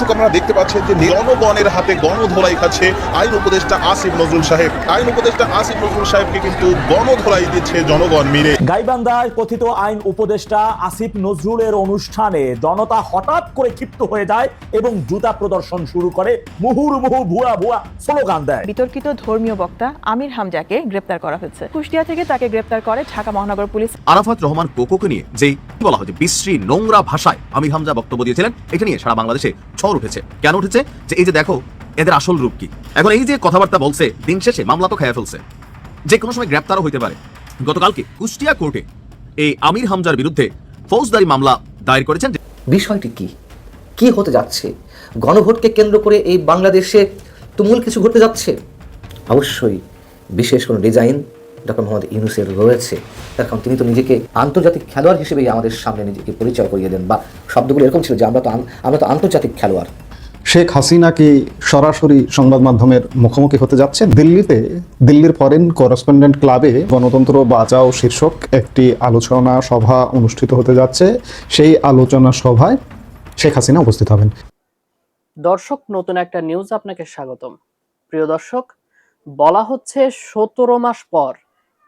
দর্শক আমরা দেখতে পাচ্ছেন যে জনগণের হাতে গণধোলাই খাচ্ছে আইন উপদেষ্টা আসিফ নজরুল সাহেব। আইন উপদেষ্টা আসিফ নজরুল সাহেবকে কিন্তু গণধোলাই দিচ্ছে জনগণ মিলে। গাইবান্ধায় কথিত আইন উপদেষ্টা আসিফ নজরুলের অনুষ্ঠানে জনতা হঠাৎ করে ক্ষিপ্ত হয়ে যায় এবং জুতা প্রদর্শন শুরু করে মুহুর্মুহু ভুয়া ভুয়া স্লোগান দেয়। বিতর্কিত ধর্মীয় বক্তা আমির হামজাকে গ্রেপ্তার করা হয়েছে। কুষ্টিয়া থেকে তাকে গ্রেপ্তার করে ঢাকা মহানগর পুলিশ। আরাফাত রহমান কোকোকে নিয়ে যেই বলা হয় বিশ্রী নোংরা ভাষায় আমির হামজা বক্তব্য দিয়েছিলেন এটা নিয়ে সারা বাংলাদেশে ঝড় উঠেছে। কেন উঠেছে? যে এই যে দেখো, এদের আসল রূপ কি? এখন এই যে কথাবার্তা বলছে, দিন শেষে মামলা তো খেয়ে ফেলছে। যে কোনো সময় গ্রেপ্তারও হইতে পারে। গতকালকে কুষ্টিয়া কোর্টে এই আমির হামজার বিরুদ্ধে ফৌজদারি মামলা দায়ের করেছেন বিষয়টি কি? কি হতে যাচ্ছে? গণভোটকে কেন্দ্র করে এই বাংলাদেশে তুমুল কিছু ঘটতে যাচ্ছে? অবশ্যই বিশেষ কোনো ডিজাইন ডক্টর মোহাম্মদ ইউনুসের রয়েছে তার কারণ তিনি তো নিজেকে আন্তর্জাতিক খেলোয়াড় হিসেবেই আমাদের সামনে নিজেকে পরিচয় করিয়ে দেন। বা শব্দগুলো এরকম ছিল যে আমরা তো আমরা তো আন্তর্জাতিক খেলোয়াড়। শেখ হাসিনা কি সরাসরি সংবাদ মাধ্যমের মুখোমুখি হতে যাচ্ছে দিল্লিতে দিল্লির ফরেন করেসপন্ডেন্ট ক্লাবে গণতন্ত্র বাঁচাও শীর্ষক একটি আলোচনা সভা অনুষ্ঠিত হতে যাচ্ছে। সেই আলোচনা সভায় শেখ হাসিনা উপস্থিত হবেন। দর্শক নতুন একটা নিউজ আপনাকে স্বাগতম। প্রিয় দর্শক বলা হচ্ছে সতেরো মাস পর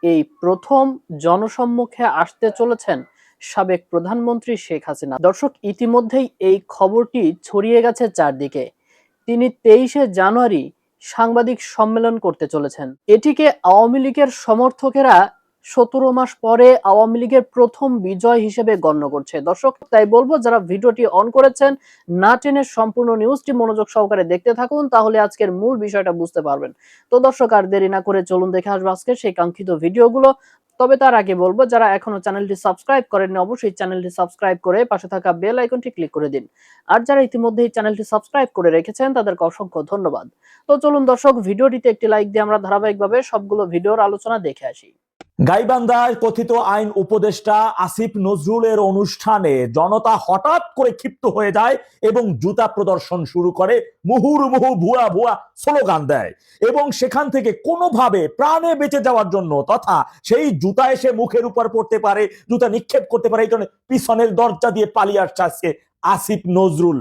এই প্রথম জনসম্মুখে আসতে চলেছেন সাবেক প্রধানমন্ত্রী শেখ হাসিনা। দর্শক, ইতিমধ্যেই এই খবরটি ছড়িয়ে গেছে চারদিকে। তিনি তেইশে জানুয়ারি সাংবাদিক সম্মেলন করতে চলেছেন। এটিকে আওয়ামী লীগের সমর্থকেরা সতেরো মাস পরে আওয়ামী লীগের প্রথম বিজয় হিসেবে গণ্য করছে। দর্শক, তাই বলব, যারা ভিডিওটি অন করেছেন, না টেনে সম্পূর্ণ নিউজটি মনোযোগ সহকারে দেখতে থাকুন, তাহলে আজকের মূল বিষয়টা বুঝতে পারবেন। তো দর্শক, আর দেরি না করে চলুন দেখে আসব আজকে সেই কাঙ্ক্ষিত ভিডিওগুলো। তবে তার আগে বলব, যারা এখনও চ্যানেলটি সাবস্ক্রাইব করেননি, অবশ্যই চ্যানেলটি সাবস্ক্রাইব করে পাশে থাকা বেল আইকনটি ক্লিক করে দিন। আর যারা ইতিমধ্যেই চ্যানেলটি সাবস্ক্রাইব করে রেখেছেন, তাদেরকে অসংখ্য ধন্যবাদ। তো চলুন দর্শক, ভিডিওটিতে একটি লাইক দিয়ে আমরা ধারাবাহিকভাবে সবগুলো ভিডিওর আলোচনা দেখে আসি। গাইবান্ধায় কথিত আইন উপদেষ্টা আসিফ নজরুলের অনুষ্ঠানে জনতা হঠাৎ করে ক্ষিপ্ত হয়ে যায় এবং জুতা প্রদর্শন শুরু করে মুহুর্মুহু ভুয়া ভুয়া স্লোগান দেয় এবং সেখান থেকে কোনোভাবে প্রাণে বেঁচে যাওয়ার জন্য তথা সেই জুতা এসে মুখের উপর পড়তে পারে, জুতা নিক্ষেপ করতে পারে, এই জন্য পিছনের দরজা দিয়ে পালিয়ে আসছে আজকে আসিফ নজরুল।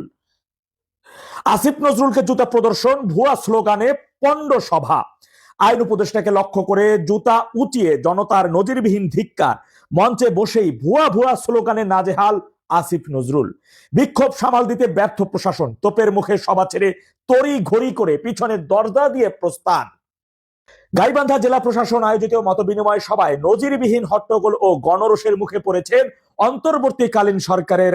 আসিফ নজরুলকে জুতা প্রদর্শন, ভুয়া স্লোগানে পণ্ড সভা। আইন উপদেষ্টাকে লক্ষ্য করে জুতা উঁচিয়ে জনতার নজিরবিহীন ধিক্কার। মঞ্চে বসেই ভুয়া ভুয়া স্লোগানে নাজেহাল আসিফ নজরুল। বিক্ষোভ সামাল দিতে ব্যর্থ প্রশাসন। তোপের মুখে সভা ছেড়ে তড়ি ঘড়ি করে পিছনের দরজা দিয়ে প্রস্থান। গাইবান্ধা জেলা প্রশাসন আয়োজিত মতবিনিময় সভায় নজিরবিহীন হট্টগোল ও গণরোষের মুখে পড়েছেন অন্তর্বর্তীকালীন সরকারের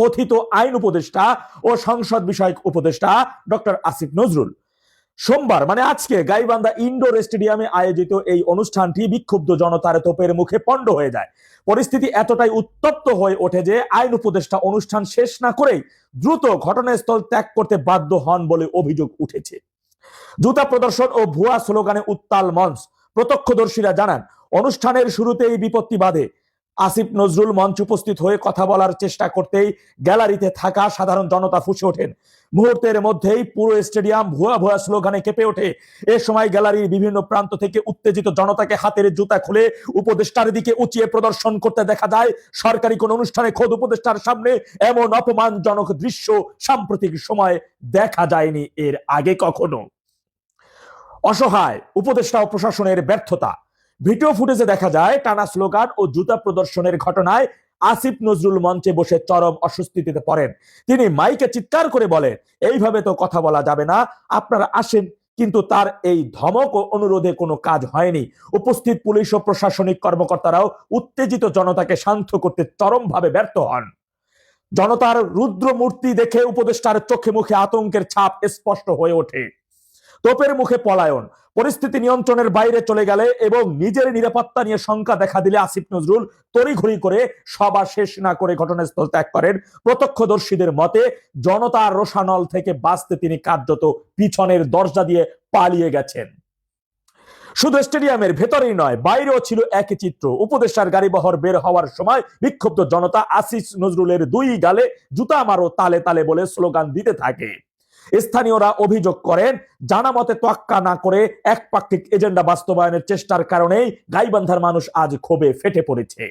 কথিত আইন উপদেষ্টা ও সংসদ বিষয়ক উপদেষ্টা ডক্টর আসিফ নজরুল। সোমবার মানে আজকে গাইবান্ধা ইনডোর স্টেডিয়ামে আয়োজিত এই অনুষ্ঠানটি বিক্ষুব্ধ জনতার তোপের মুখে পণ্ড হয়ে যায়। পরিস্থিতি এতটাই উত্তপ্ত হয়ে ওঠে যে আইন উপদেষ্টা অনুষ্ঠান শেষ না করেই দ্রুত ঘটনাস্থল ত্যাগ করতে বাধ্য হন বলে অভিযোগ উঠেছে। জুতা প্রদর্শন ও ভুয়া স্লোগানে উত্তাল মঞ্চ। প্রত্যক্ষদর্শীরা জানান, অনুষ্ঠানের শুরুতেই বিপত্তি বাধে। আসিফ নজরুল মঞ্চ উপস্থিত হয়ে কথা বলার চেষ্টা করতেই গ্যালারিতে থাকা সাধারণ জনতা ফুসে ওঠেন। মুহূর্তের মধ্যেই পুরো স্টেডিয়াম ভুয়া ভুয়া স্লোগানে কেঁপে ওঠে। এ সময় গ্যালারির বিভিন্ন প্রান্ত থেকে উত্তেজিত জনতাকে হাতের জুতা খুলে উপদেষ্টার দিকে উঁচিয়ে প্রদর্শন করতে দেখা যায়, সরকারি কোন অনুষ্ঠানে খোদ উপদেষ্টার সামনে এমন অপমানজনক দৃশ্য সাম্প্রতিক সময়ে দেখা যায়নি এর আগে কখনো। অসহায়, উপদেষ্টা ও প্রশাসনের ব্যর্থতা। ভিডিও ফুটেজে দেখা যায়, টানা স্লোগান ও জুতা প্রদর্শনের ঘটনায় আসিফ নজরুল মঞ্চে বসে চরম অস্বস্তিতে পড়েন। তিনি মাইকে চিৎকার করে বলেন, এইভাবে তো কথা বলা যাবে না, আপনারা আসেন। কিন্তু তার এই ধমক ও অনুরোধে কোনো কাজ হয়নি। উপস্থিত পুলিশ ও প্রশাসনিক কর্মকর্তারাও উত্তেজিত জনতাকে শান্ত করতে চরমভাবে ব্যর্থ হন। জনতার রুদ্র মূর্তি দেখে উপদেষ্টার চোখে মুখে আতঙ্কের ছাপ স্পষ্ট হয়ে ওঠে। তোপের মুখে পলায়ন পরিস্থিতি নিয়ন্ত্রণের বাইরে চলে গেলে এবং নিজের নিরাপত্তা নিয়ে শঙ্কা দেখা দিলে আসিফ নজরুল তড়িঘড়ি করে সভা শেষ না করে ঘটনাস্থল ত্যাগ করেন। প্রত্যক্ষদর্শীদের মতে জনতার রোষানল থেকে বাঁচতে তিনি কার্যত পিছনের দরজা দিয়ে পালিয়ে গেছেন। শুধু স্টেডিয়ামের ভেতরেই নয়, বাইরেও ছিল একই চিত্র। উপদেষ্টার গাড়ি বহর বের হওয়ার সময় বিক্ষুব্ধ জনতা আসিফ নজরুলের দুই গালে জুতা মারো তালে তালে বলে স্লোগান দিতে থাকে। স্থানীয়রা অভিযোগ করেন, জানা মতে তোয়াক্কা না করে একপাক্ষিক এজেন্ডা বাস্তবায়নের চেষ্টার কারণেই গাইবান্ধার মানুষ আজ ক্ষোভে ফেটে পড়েছে।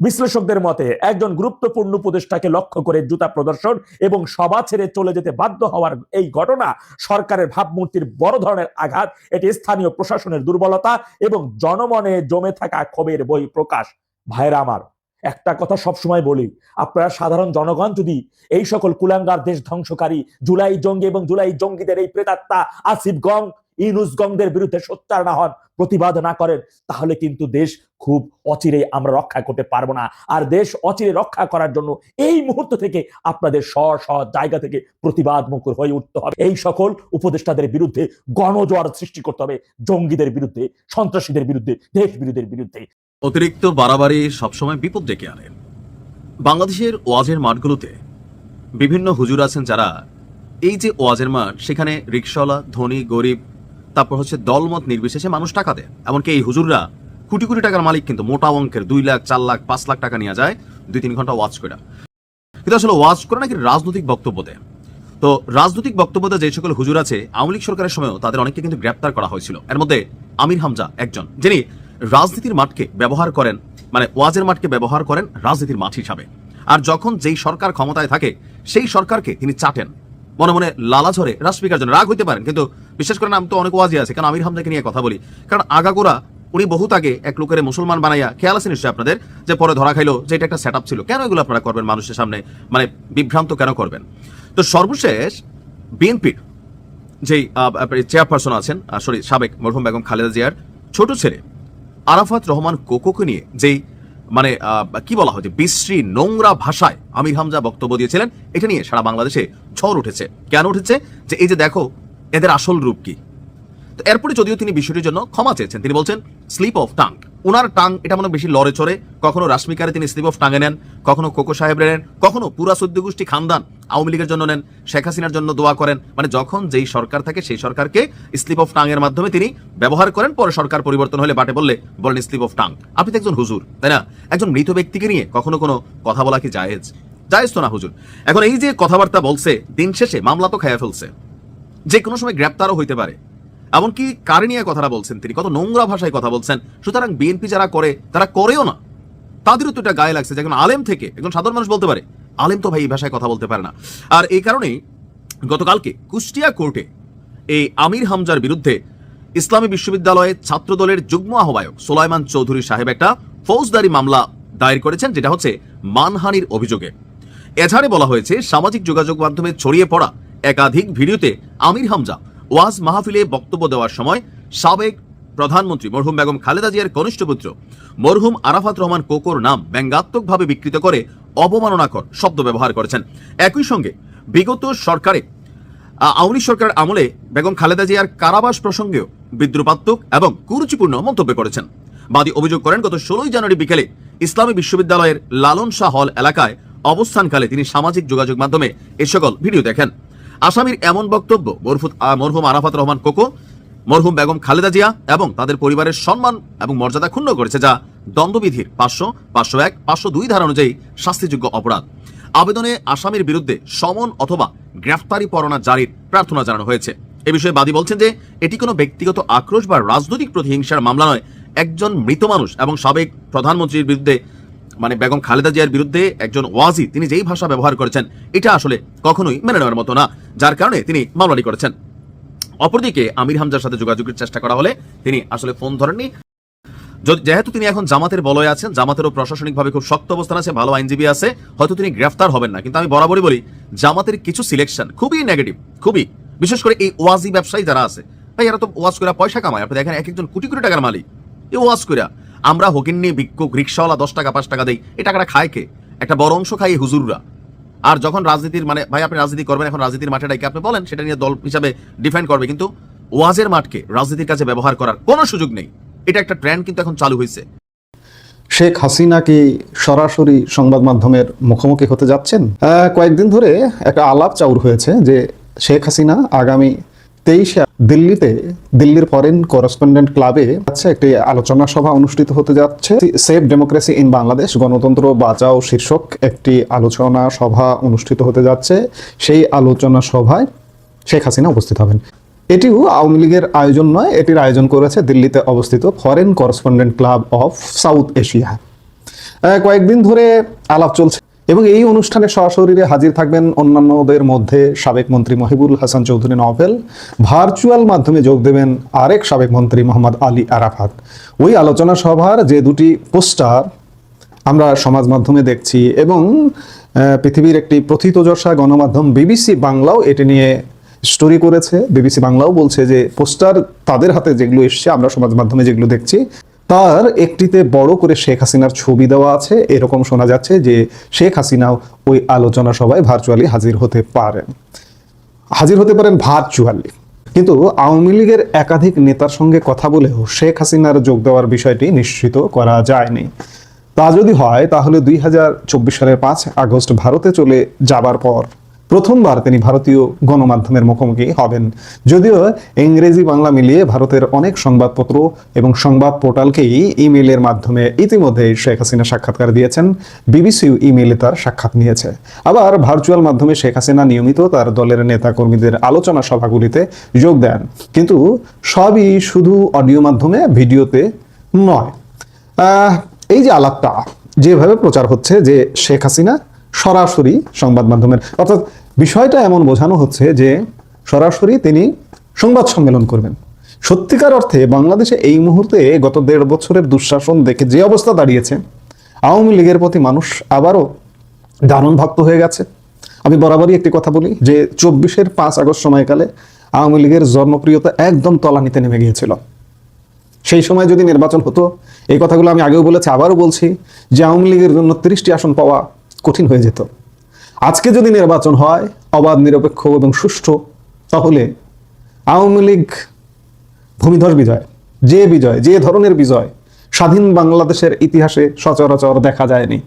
বিশ্লেষকদের মতে, একজন গুরুত্বপূর্ণ উপদেষ্টাকে লক্ষ্য করে জুতা প্রদর্শন এবং সভা ছেড়ে চলে যেতে বাধ্য হওয়ার এই ঘটনা সরকারের ভাবমূর্তির বড় ধরনের আঘাত, এটি স্থানীয় প্রশাসনের দুর্বলতা এবং জনমনে জমে থাকা ক্ষোভের বই প্রকাশ ভাইরা আমার একটা কথা সবসময় বলি, আপনারা সাধারণ জনগণ যদি এই সকল কুলাঙ্গার দেশ ধ্বংসকারী, জুলাই জঙ্গি এবং জুলাই জঙ্গিদের এই প্রেতাত্মা আসিফ গং গংদের বিরুদ্ধে সোচ্চার না হন, প্রতিবাদ না করেন, তাহলে কিন্তু দেশ খুব অচিরে আমরা রক্ষা করতে পারব না। আর দেশ অচিরে রক্ষা করার জন্য এই মুহূর্ত থেকে আপনাদের স্ব স্ব জায়গা থেকে প্রতিবাদ মুখর হয়ে উঠতে হবে। এই সকল উপদেষ্টাদের বিরুদ্ধে গণজোয়ার সৃষ্টি করতে হবে, জঙ্গিদের বিরুদ্ধে, সন্ত্রাসীদের বিরুদ্ধে, দেশ বিরোধীদের বিরুদ্ধে। অতিরিক্ত বাড়াবাড়ি সবসময় বিপদ ডেকে আনে। বাংলাদেশের ওয়াজের মাঠগুলোতে বিভিন্ন হুজুর আছেন যারা এই যে ওয়াজের মাঠ, সেখানে রিক্সাওয়ালা ধনী, গরিব, তারপর হচ্ছে দলমত নির্বিশেষে মানুষ টাকা দেয়। এমনকি এই হুজুররা কোটি কোটি টাকার মালিক, কিন্তু মোটা অঙ্কের দুই লাখ, চার লাখ, পাঁচ লাখ টাকা নিয়ে যায় দুই তিন ঘণ্টা ওয়াজ করে। কিন্তু আসলে ওয়াজ করে নাকি রাজনৈতিক বক্তব্য দেয়? তো রাজনৈতিক বক্তব্য দেওয়া যে সকল হুজুর আছে, আওয়ামী লীগ সরকারের সময়ও তাদের অনেককে কিন্তু গ্রেপ্তার করা হয়েছিল। এর মধ্যে আমির হামজা একজন, যিনি রাজনীতির মাঠকে ব্যবহার করেন মানে ওয়াজের মাঠকে ব্যবহার করেন রাজনীতির মাঠ হিসাবে। আর যখন যেই সরকার ক্ষমতায় থাকে, সেই সরকারকে তিনি চাটেন। মনে মনে লালা ঝরে রাষ্ট্রপিকার জন্য রাগ হইতে পারেন, কিন্তু বিশেষ করে আমি তো অনেক ওয়াজি আছে, কারণ আমির হামজাকে নিয়ে কথা বলি। কারণ আগাগোড়া উনি বহুত আগে এক লোকের মুসলমান বানাইয়া, খেয়াল আছে নিশ্চয়ই আপনাদের? যে পরে ধরা খাইলো, যে এটা একটা সেট ছিল। কেন এগুলো আপনারা করবেন মানুষের সামনে? মানে বিভ্রান্ত কেন করবেন? তো সর্বশেষ বিএনপির যেই চেয়ারপারসন আছেন সরি সাবেক মরহুম বেগম খালেদা জিয়ার ছোট ছেলে আরাফাত রহমান কোকোকে নিয়ে যেই মানে কি বলা হয় যে বিশ্রী নোংরা ভাষায় আমির হামজা বক্তব্য দিয়েছিলেন, এটা নিয়ে সারা বাংলাদেশে ঝড় উঠেছে। কেন উঠেছে? যে এই যে দেখো, এদের আসল রূপ কি? তো এরপরে যদিও তিনি বিষয়টির জন্য ক্ষমা চেয়েছেন, তিনি বলছেন স্লিপ অফ টাং ওনার টাং, এটা মনে বেশি লড়ে চড়ে। কখনো রাশ্মিকারে তিনি স্লিপ অফ টাঙে নেন, কখনো কোকো সাহেবরে নেন, কখনো পুরা সদ্য গোষ্ঠী খানদান আওয়ামী লীগের জন্য নেন, শেখ হাসিনার জন্য দোয়া করেন। মানে যখন যেই সরকার থাকে সেই সরকারকে স্লিপ অফ টাং এর মাধ্যমে তিনি ব্যবহার করেন, পরে সরকার পরিবর্তন হলে বাটে বললে বলেন স্লিপ অফ টাং আপনি তো একজন হুজুর, তাই না? একজন মৃত ব্যক্তিকে নিয়ে কখনো কোনো কথা বলা কি জায়েজ? জায়েজ তো না হুজুর। এখন এই যে কথাবার্তা বলছে, দিন শেষে মামলা তো খাইয়া ফেলছে। যে কোনো সময় গ্রেপ্তারও হইতে পারে। এমনকি কারে নিয়ে কথাটা বলছেন তিনি? কত নোংরা ভাষায় কথা বলছেন। সুতরাং বিএনপি যারা করে, তারা করেও না। তাদেরও তো এটা গায়ে লাগছে যে আলেম থেকে একজন সাধারণ মানুষ বলতে পারে। আলেম তো ভাই এই ভাষায় কথা বলতে পারে না। আর এই কারণেই গতকালকে কুষ্টিয়া কোর্টে এই আমির হামজার বিরুদ্ধে ইসলামী বিশ্ববিদ্যালয়ের ছাত্রদলের যুগ্ম আহ্বায়ক সোলাইমান চৌধুরী সাহেব একটা ফৌজদারি মামলা দায়ের করেছেন, যেটা হচ্ছে মানহানির অভিযোগে। এছাড়ে বলা হয়েছে, সামাজিক যোগাযোগ মাধ্যমে ছড়িয়ে পড়া একাধিক ভিডিওতে আমির হামজা ওয়াজ মাহফিলে বক্তব্য দেওয়ার সময় সাবেক প্রধানমন্ত্রী মরহুম বেগম খালেদা জিয়ার কনিষ্ঠ পুত্র মরহুম আরাফাত রহমান কোকোর নাম ব্যঙ্গাত্মকভাবে বিকৃত করে অবমাননাকর শব্দ ব্যবহার করেছেন। একই সঙ্গে বিগত সরকারে আওয়ামী সরকার আমলে বেগম খালেদা জিয়ার কারাবাস প্রসঙ্গেও বিদ্রুপাত্মক এবং কুরুচিপূর্ণ মন্তব্য করেছেন। বাদী অভিযোগ করেন, গত ষোলোই জানুয়ারি বিকেলে ইসলামী বিশ্ববিদ্যালয়ের লালন শাহ হল এলাকায় অবস্থানকালে তিনি সামাজিক যোগাযোগ মাধ্যমে এ সকল ভিডিও দেখেন। আসামির এমন বক্তব্য মরফুত মরহুম আরাফাত রহমান কোকো, মরহুম বেগম খালেদা জিয়া এবং তাদের পরিবারের সম্মান এবং মর্যাদা ক্ষুণ্ণ করেছে যা দণ্ডবিধির পাঁচশো পাঁচশো এক, পাঁচশো দুই ধারা অনুযায়ী শাস্তিযোগ্য অপরাধ। আবেদনে আসামির বিরুদ্ধে সমন অথবা গ্রেফতারি পরোয়ানা জারির প্রার্থনা জানানো হয়েছে। এ বিষয়ে বাদী বলছেন যে, এটি কোনো ব্যক্তিগত আক্রোশ বা রাজনৈতিক প্রতিহিংসার মামলা নয়। একজন মৃত মানুষ এবং সাবেক প্রধানমন্ত্রীর বিরুদ্ধে মানে বেগম খালেদা জিয়ার বিরুদ্ধে একজন ওয়াজি, তিনি যেই ভাষা ব্যবহার করেছেন, এটা আসলে কখনোই মেনে নেওয়ার মতো না, যার কারণে তিনি মামলাটি করেছেন। অপরদিকে আমির হামজার সাথে যোগাযোগের চেষ্টা করা হলে তিনি আসলে ফোন ধরেননি। যেহেতু তিনি এখন জামাতের বলয়ে আছেন, জামাতেরও প্রশাসনিকভাবে খুব শক্ত অবস্থান আছে, ভালো আইনজীবী আছে, হয়তো তিনি গ্রেফতার হবেন না। কিন্তু আমি বরাবরই বলি, জামাতের কিছু সিলেকশন খুবই নেগেটিভ, খুবই। বিশেষ করে এই ওয়াজি ব্যবসায়ী যারা আছে, ভাই, এরা তো ওয়াজ করে পয়সা কামায়। আপনি দেখেন এক একজন কোটি কোটি টাকার মালিক। এই ওয়াজ করে আমরা হকিন্নি ভিক্ষুক, রিক্সাওয়ালা দশ টাকা, পাঁচ টাকা দেই এই টাকাটা খায় কে? একটা বড় অংশ খাই হুজুররা। আর যখন রাজনীতির মানে ভাই আপনি রাজনীতি করবেন, এখন রাজনীতির মাঠে ডাইকে আপনি বলেন, সেটা নিয়ে দল হিসাবে ডিফেন্ড করবে। কিন্তু ওয়াজের মাঠকে রাজনীতির কাছে ব্যবহার করার কোনো সুযোগ নেই। এটা একটা ট্রেন্ড কিন্তু এখন চালু হয়েছে। শেখ হাসিনা কি সরাসরি সংবাদ মাধ্যমের মুখোমুখি হতে যাচ্ছেন? কয়েকদিন ধরে একটা আলাপ চাউর হয়েছে যে শেখ হাসিনা আগামী তেইশে দিল্লিতে, দিল্লির ফরেন করেসপন্ডেন্ট ক্লাবে আছে একটি আলোচনা সভা অনুষ্ঠিত হতে যাচ্ছে। সেফ ডেমোক্রেসি ইন বাংলাদেশ গণতন্ত্র বাঁচাও শীর্ষক একটি আলোচনা সভা অনুষ্ঠিত হতে যাচ্ছে। সেই আলোচনা সভায় শেখ হাসিনা উপস্থিত হবেন। এটিও আওয়ামী লীগের আয়োজন নয়, এটির আয়োজন করেছে দিল্লিতে অবস্থিত foreign correspondent club of South Asia কয়েকদিন ধরে আলাপ চলছে। এবং এই অনুষ্ঠানে সশরীরে হাজির থাকবেন অন্যান্যদের মধ্যে সাবেক মন্ত্রী মহিবুল হাসান চৌধুরী নভেল ভার্চুয়াল মাধ্যমে যোগ দেবেন আরেক সাবেক মন্ত্রী মোহাম্মদ আলী আরাফাত। ওই আলোচনা সভার যে দুটি পোস্টার আমরা সমাজ মাধ্যমে দেখছি এবং পৃথিবীর একটি প্রথিতযশা গণমাধ্যম বিবিসি বাংলাও এটি নিয়ে স্টোরি করেছে। বিবিসি বাংলাও বলছে যে পোস্টার তাদের হাতে যেগুলো এসছে, আমরা সমাজ মাধ্যমে যেগুলো দেখছি তার একটিতে বড় করে শেখ হাসিনার ছবি দেওয়া আছে। এরকম শোনা যাচ্ছে যে শেখ হাসিনাও ওই আলোচনা সভায় ভার্চুয়ালি হাজির হতে পারেন। হাজির হতে পারেন ভার্চুয়ালি কিন্তু আওয়ামী লীগের একাধিক নেতার সঙ্গে কথা বলেও শেখ হাসিনার যোগ দেওয়ার বিষয়টি নিশ্চিত করা যায়নি। তা যদি হয়, তাহলে দুই হাজার চব্বিশ সালের পাঁচ আগস্ট ভারতে চলে যাবার পর প্রথমবার তিনি ভারতীয় গণমাধ্যমের মুখোমুখি হবেন। যদিও ইংরেজি বাংলা মিলিয়ে ভারতের অনেক সংবাদপত্র এবং সংবাদ পোর্টালকেই ইমেইলের মাধ্যমে ইতিমধ্যে শেখ হাসিনা সাক্ষাৎকার দিয়েছেন। বিবিসিও ইমেইলে তার সাক্ষাৎ নিয়েছে। আবার ভার্চুয়াল মাধ্যমে শেখ হাসিনা নিয়মিত তার দলের নেতা কর্মীদের আলোচনা সভাগুলিতে যোগ দেন। কিন্তু সবই শুধু অডিও মাধ্যমে, ভিডিওতে নয়। এই যে আলাপটা, যেভাবে প্রচার হচ্ছে যে শেখ হাসিনা সরাসরি সংবাদ মাধ্যমের, অর্থাৎ বিষয়টা এমন বোঝানো হচ্ছে যে সরাসরি তিনি সংবাদ সম্মেলন করবেন। সত্যিকার অর্থে বাংলাদেশে এই মুহূর্তে গত দেড় বছরের দুঃশাসন দেখে যে অবস্থা দাঁড়িয়েছে, আওয়ামী লীগের প্রতি মানুষ আবারও দারুণ ভক্ত হয়ে গেছে। আমি বরাবরই একটি কথা বলি যে চব্বিশের পাঁচ আগস্ট সময়কালে আওয়ামী লীগের জনপ্রিয়তা একদম তলানিতে নেমে গিয়েছিল। সেই সময় যদি নির্বাচন হতো, এই কথাগুলো আমি আগেও বলেছি, আবারও বলছি যে আওয়ামী লীগের জন্য তিরিশটি আসন পাওয়া কঠিন হয়ে যেত। আজকে যদি নির্বাচন হয়, অবাধ, নিরপেক্ষ এবং সুষ্ঠু, তাহলে আওয়ামী লীগ ভূমিধর বিজয়, যে বিজয়, যে ধরনের বিজয়, স্বাধীন বাংলাদেশের ইতিহাসে সচরাচর দেখা যায়নি।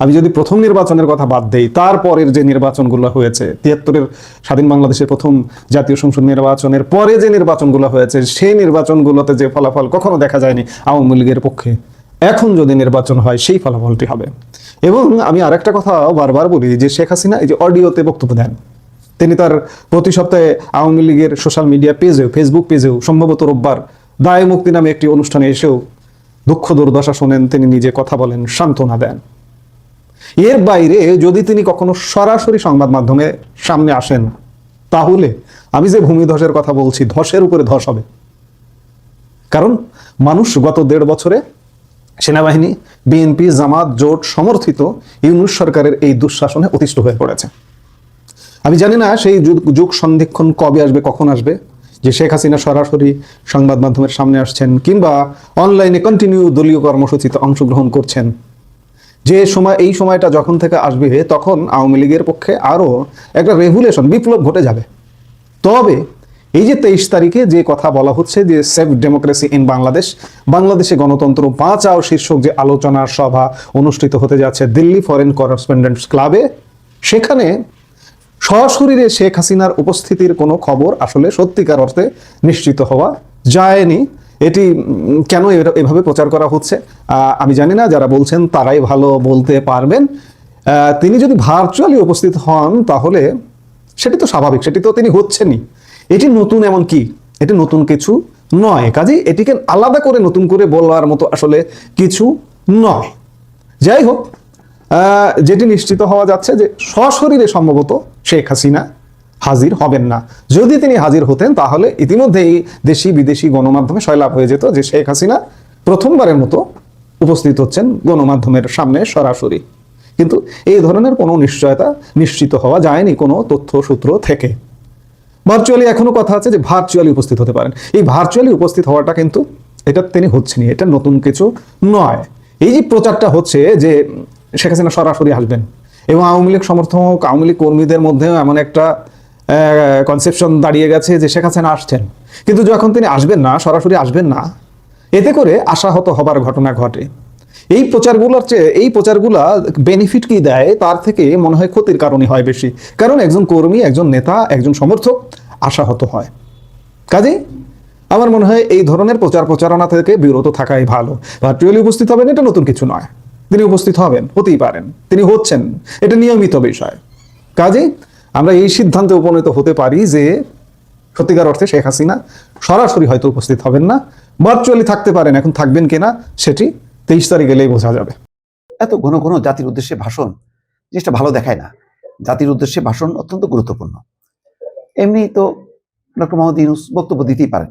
আমি যদি প্রথম নির্বাচনের কথা বাদ দেই, তারপরের যে নির্বাচনগুলো হয়েছে, তিয়াত্তরের স্বাধীন বাংলাদেশের প্রথম জাতীয় সংসদ নির্বাচনের পরে যে নির্বাচনগুলো হয়েছে, সেই নির্বাচনগুলোতে যে ফলাফল কখনো দেখা যায়নি আওয়ামী লীগের পক্ষে। এখন যদি নির্বাচন হয়, সেই ফলাফলটি হবে। এবং আমি আরেকটা কথা বারবার বলি যে শেখ হাসিনা এই যে অডিওতে বক্তব্য দেন, তিনি তার প্রতি সপ্তাহে আওয়ামী লীগের সোশ্যাল মিডিয়া পেজেও ফেসবুক পেজেও সম্ভবত রোববার দায় মুক্তি নামে একটি অনুষ্ঠানে এসেও দুঃখ দুর্দশা শোনেন, তিনি নিজে কথা বলেন, সান্ত্বনা দেন। এর বাইরে যদি তিনি কখনো সরাসরি সংবাদ মাধ্যমে সামনে আসেন, তাহলে আমি যে ভূমিধসের কথা বলছি, ধসের উপরে ধস হবে। কারণ মানুষ গত দেড় বছরে সেনাবাহিনী, বিএনপি, জামাত, জোট সমর্থিত ইউনুস সরকারের এই দুঃশাসনে অতিষ্ঠ হয়ে পড়েছে। আমি জানি না সেই যুগ যুগ সন্ধিক্ষণ কবে আসবে, কখন আসবে, যে শেখ হাসিনা সরাসরি সংবাদ মাধ্যমের সামনে আসছেন কিংবা অনলাইনে কন্টিনিউ দলীয় কর্মসূচিতে অংশগ্রহণ করছেন। যে সময়, এই সময়টা যখন থেকে আসবে, তখন আওয়ামী লীগের পক্ষে আরও একটা রেভুলেশন বিপ্লব ঘটে যাবে। তবে এই যে তেইশ তারিখে যে কথা বলা হচ্ছে যে সেফ ডেমোক্রেসি ইন বাংলাদেশ, বাংলাদেশে গণতন্ত্র বাঁচাও শীর্ষক যে আলোচনার সভা অনুষ্ঠিত হতে যাচ্ছে দিল্লি ফরেন করেসপন্ডেন্টস ক্লাবে সেখানে সশরীরে শেখ হাসিনার উপস্থিতির কোনো খবর আসলে সত্যিকার অর্থে নিশ্চিত হওয়া যায়নি। এটি কেন এভাবে প্রচার করা হচ্ছে? আমি জানি না, যারা বলছেন তারাই ভালো বলতে পারবেন। তিনি যদি ভার্চুয়ালি উপস্থিত হন তাহলে সেটি তো স্বাভাবিক, সেটি তো তিনি হচ্ছেনই। এটি নতুন এমন কি? এটি নতুন কিছু নয়। কাজেই এটিকে আলাদা করে নতুন করে বলার মতো আসলে কিছু নয়। যাই হোক যেটি নিশ্চিত হওয়া যাচ্ছে যে সশরীরে সম্ভবত শেখ হাসিনা হাজির হবেন না। যদি তিনি হাজির হতেন, তাহলে ইতিমধ্যেই দেশি বিদেশি গণমাধ্যমে সয়লাভ হয়ে যেত যে শেখ হাসিনা প্রথমবারের মতো উপস্থিত হচ্ছেন গণমাধ্যমের সামনে সরাসরি। কিন্তু এই ধরনের কোনো নিশ্চয়তা নিশ্চিত হওয়া যায়নি কোনো তথ্য সূত্র থেকে। ভার্চুয়ালি এখনও কথা আছে যে ভার্চুয়ালি উপস্থিত হতে পারেন। এই ভার্চুয়ালি উপস্থিত হওয়াটা কিন্তু এটা তিনি হচ্ছেনই, এটা নতুন কিছু নয়। এই যে প্রচারটা হচ্ছে যে শেখ হাসিনা সরাসরি আসবেন এবং আওয়ামী লীগ সমর্থক, আওয়ামী লীগ কর্মীদের মধ্যেও এমন একটা কনসেপশন দাঁড়িয়ে গেছে যে শেখ হাসিনা আসছেন। কিন্তু যখন তিনি আসবেন না, সরাসরি আসবেন না, এতে করে আশাহত হবার ঘটনা ঘটে। এই প্রচারগুলোর চেয়ে এই প্রচারগুলা বেনিফিট কি দেয়? তার থেকে মনে হয় ক্ষতির কারণই হয় বেশি। কারণ একজন কর্মী, একজন নেতা, একজন সমর্থক আশাহত হয়। কাজেই আমার মনে হয় এই ধরনের প্রচার প্রচারণা থেকে বিরত থাকাই ভালো। ভার্চুয়ালি উপস্থিত হবেন এটা নতুন কিছু নয়। তিনি উপস্থিত হবেন, হতেই পারেন। তিনি হচ্ছেন, এটা নিয়মিত বিষয়। কাজে আমরা এই সিদ্ধান্তে উপনীত হতে পারি যে সত্যিকার অর্থে শেখ হাসিনা সরাসরি হয়তো উপস্থিত হবেন না। ভার্চুয়ালি থাকতে পারেন, এখন থাকবেন কিনা, সেটি তেইশ তারিখ এলেই বোঝা যাবে। এত ঘন ঘন জাতির উদ্দেশ্যে ভাষণ, জিনিসটা ভালো দেখায় না। জাতির উদ্দেশ্যে ভাষণ অত্যন্ত গুরুত্বপূর্ণ। এমনি তো ডক্টর মোহাম্মদ ইউনুস বক্তব্য দিতেই পারেন।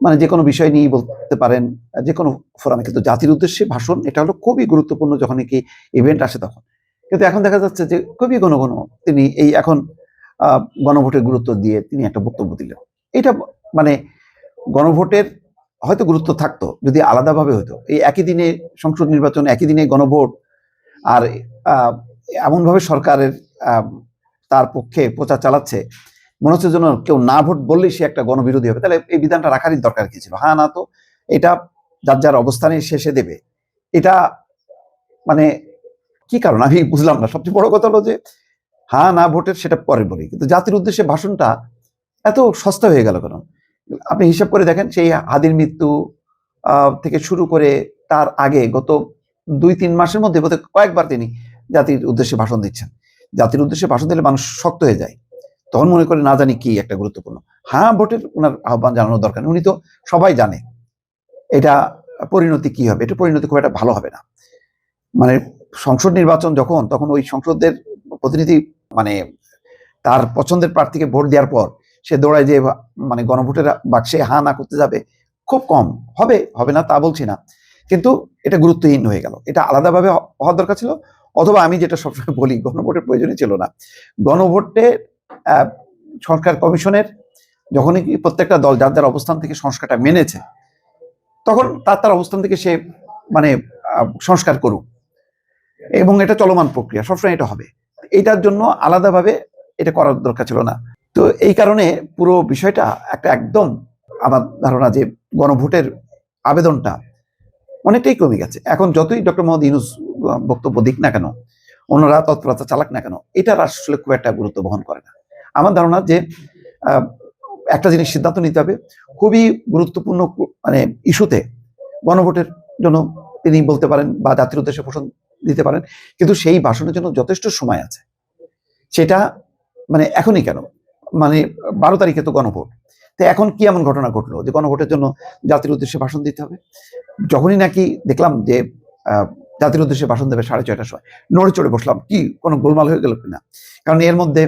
মানে যে কোনো বিষয় নিয়েই বলতে পারেন, যে কোনো ফোরামে। কিন্তু জাতির উদ্দেশ্যে ভাষণ, এটা হলো খুবই গুরুত্বপূর্ণ যখন কি ইভেন্ট আসে তখন। কিন্তু এখন দেখা যাচ্ছে যে খুবই ঘন ঘন তিনি এই এখন গণভোটের গুরুত্ব দিয়ে তিনি একটা বক্তব্য দিলেন। এটা মানে গণভোটের হয়তো গুরুত্ব থাকতো, যদি আলাদাভাবে হতো। এই একই দিনে সংসদ নির্বাচন, একই দিনে গণভোট, আর এমনভাবে সরকারের তার পক্ষে প্রচার চালাচ্ছে, মনে হচ্ছে যেন কেউ না ভোট বললেই সে একটা গণবিরোধী হবে। তাহলে এই বিধানটা রাখারই দরকার কি ছিল? হ্যাঁ না তো, এটা যার যার অবস্থানে শেষে দেবে। এটা মানে কি কারণ? আমি বুঝলাম না। সবচেয়ে বড় কথা হলো যে হ্যাঁ না ভোটের সেটা পরে বলি। কিন্তু জাতির উদ্দেশ্যে ভাষণটা এত সস্তা হয়ে গেল কেন? আপনি হিসাব করে দেখেন, সেই হাদির মৃত্যু থেকে শুরু করে তার আগে গত দুই, তিন মাসের মধ্যে বোধহয় কয়েকবার তিনি জাতির উদ্দেশ্যে ভাষণ দিচ্ছেন। জাতির উদ্দেশ্যে ভাষণ দিলে মানুষ শক্ত হয়ে যায়। তখন মনে করে না জানি কি একটা গুরুত্বপূর্ণ। হ্যাঁ ভোটের ওনার আহ্বান জানানোর দরকার উনি তো সবাই জানে এটা পরিণতি কি হবে। এটা পরিণতি খুব একটা ভালো হবে না। মানে সংসদ নির্বাচন যখন, তখন ওই সংসদের প্রতিনিধি মানে তার পছন্দের প্রার্থীকে ভোট দেওয়ার পর সে দৌড়ায় যে মানে গণভোটের বাক্সে হা না করতে যাবে, খুব কম। হবে হবে না তা বলছি না। কিন্তু এটা গুরুত্বহীন হয়ে গেল। এটা আলাদাভাবে হওয়ার দরকার ছিল। অথবা আমি যেটা সবসময় বলি, গণভোটের প্রয়োজনই ছিল না। গণভোটে সরকার কমিশনের যখনই প্রত্যেকটা দল যার যার অবস্থান থেকে সংস্কারটা মেনেছে, তখন তার তার অবস্থান থেকে সে মানে সংস্কার করুক। এবং এটা চলমান প্রক্রিয়া, সবসময় এটা হবে। এটার জন্য আলাদাভাবে এটা করার দরকার ছিল না। তো এই কারণে পুরো বিষয়টা একটা একদম আমার ধারণা যে গণভোটের আবেদনটা অনেকটাই কমে গেছে। এখন যতই ডক্টর মোহাম্মদ ইউনুস বক্তব্য দিক না কেন অন্যরা তৎপরতা চালাক না কেন, এটার আসলে খুব একটা গুরুত্ব বহন করে না। আমার ধারণা যে একটা জিনিস সিদ্ধান্ত নিতে হবে, খুবই গুরুত্বপূর্ণ মানে ইস্যুতে গণভোটের জন্য তিনি বলতে পারেন বা জাতির উদ্দেশ্যে ভাষণ দিতে পারেন, কিন্তু সেই ভাষণের জন্য যথেষ্ট সময় আছে। সেটা মানে এখনই কেন? মানে বারো তারিখে তো গণভোট। তো এখন কি এমন ঘটনা ঘটলো যে গণভোটের জন্য জাতির উদ্দেশ্যে ভাষণ দিতে হবে? যখনই নাকি দেখলাম যে জাতির উদ্দেশ্যে ভাষণ দেবে সাড়ে ছয়টার সময়, নড়ে চড়ে বসলাম, কি কোনো গোলমাল হয়ে গেল কিনা? কারণ এর মধ্যে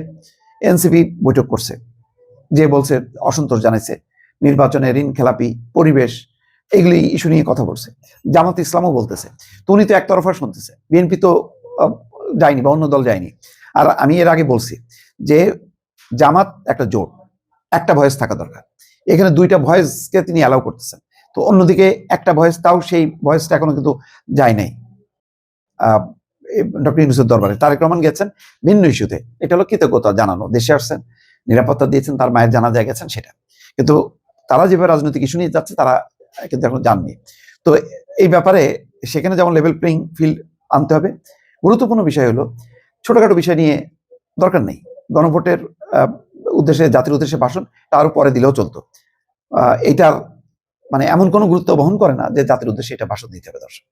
এনসিপি বৈঠক করছে, যে বলছে, অসন্তোষ জানাইছে, নির্বাচনে ঋণ, খেলাপি, পরিবেশ, এগুলি ইস্যু নিয়ে কথা বলছে। জামাত ইসলামও বলতেছে। তো উনি তো একতরফা শুনতেছে। বিএনপি তো যায়নি বা অন্য দল যায়নি। আর আমি এর আগে বলছি যে জামাত একটা জোট, একটা ভয়েস থাকা দরকার। এখানে দুইটা ভয়েসকে তিনি অ্যালাউ করতেছেন। তো অন্যদিকে একটা ভয়েস, তাও সেই ভয়েসটা এখনও কিন্তু যায় নাই। ডক্টর ইউনুসের দরবারে। তারেক রহমান গেছেন ভিন্ন ইস্যুতে। এটা হলো কৃতজ্ঞতা জানানো। দেশে আসছেন, নিরাপত্তা দিয়েছেন, তার মায়ের জানা যায় গেছেন, সেটা। কিন্তু তারা যেভাবে রাজনৈতিক ইস্যু নিয়ে যাচ্ছে, তারা কিন্তু এখন জাননি তো এই ব্যাপারে সেখানে যেমন লেভেল প্লেইং ফিল্ড আনতে হবে। গুরুত্বপূর্ণ বিষয় হলো, ছোটখাটো বিষয় নিয়ে দরকার নেই। গণভোটের উদ্দেশ্যে জাতির উদ্দেশ্যে ভাষণ তার পরে দিলেও চলতো। আহ, এইটার মানে এমন কোনো গুরুত্ব বহন করে না যে জাতির উদ্দেশ্যে এটা ভাষণ দিতে হবে দর্শক।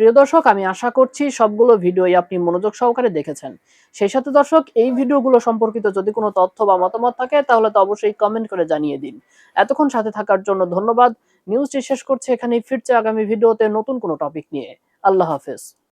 প্রিয় দর্শক আমি আশা করছি সবগুলো ভিডিওই আপনি মনোযোগ সহকারে দেখেছেন। সেই সাথে দর্শক এই ভিডিওগুলো সম্পর্কিত যদি কোনো তথ্য বা মতামত থাকে তাহলে তো অবশ্যই কমেন্ট করে জানিয়ে দিন। এতক্ষণ সাথে থাকার জন্য ধন্যবাদ। নিউজটি শেষ করছে এখানেই। ফিরছে আগামী ভিডিওতে নতুন কোনো টপিক নিয়ে। আল্লাহ হাফেজ।